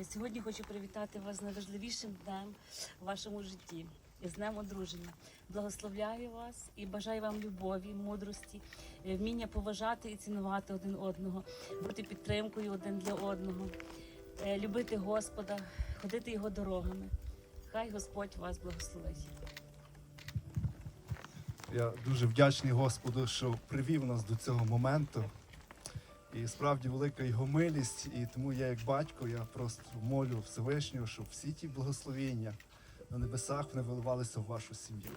Е, Сьогодні хочу привітати вас з найважливішим днем у вашому житті з днем одруження. Благословляю вас і бажаю вам любові, мудрості, е, вміння поважати і цінувати один одного, бути підтримкою один для одного, е, любити Господа, ходити його дорогами. Хай Господь вас благословить. Я дуже вдячний Господу, що привів нас до цього моменту. І справді велика його милість, і тому я, як батько, я просто молю Всевишнього, щоб всі ті благословіння на небесах вони виливалися в вашу сім'ю,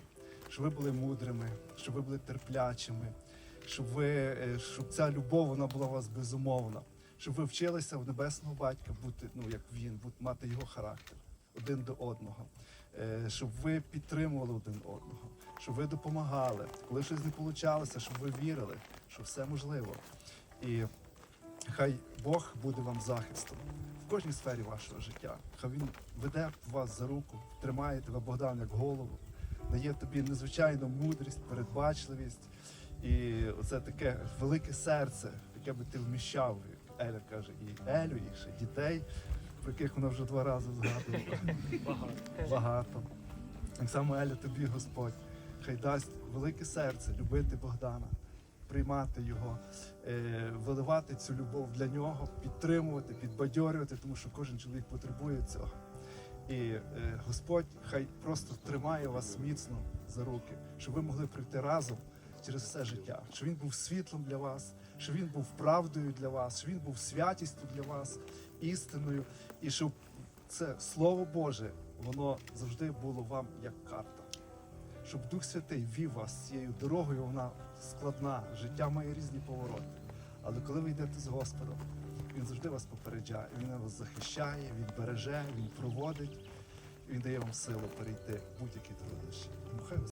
щоб ви були мудрими, щоб ви були терплячими, щоб ви, е, щоб ця любов вона була у вас безумовна, щоб ви вчилися в небесного батька бути, ну як він, бути, мати його характер один до одного, е, щоб ви підтримували один одного, щоб ви допомагали, коли щось не получалося, щоб ви вірили, що все можливо. І хай Бог буде вам захистом в кожній сфері вашого життя. Хай він веде вас за руку, тримає тебе Богдан як голову, дає тобі незвичайну мудрість, передбачливість і оце таке велике серце, яке би ти вміщав, як Еля каже, і Елю, і ще дітей, про яких вона вже два рази згадувала. Багато. Так само Еля, тобі Господь, хай дасть велике серце любити Богдана, приймати його, е, виливати цю любов для нього, підтримувати, підбадьорювати, тому що кожен чоловік потребує цього. І е, Господь хай просто тримає вас міцно за руки, щоб ви могли прийти разом через все життя, щоб він був світлом для вас, щоб він був правдою для вас, щоб він був святістю для вас, істиною, і щоб це Слово Боже, воно завжди було вам як карта. Щоб Дух Святий вів вас цією дорогою, вона складна, життя має різні повороти. Але коли ви йдете з Господом, Він завжди вас попереджає, Він вас захищає, Він береже, Він проводить, Він дає вам силу перейти будь-які труднощі.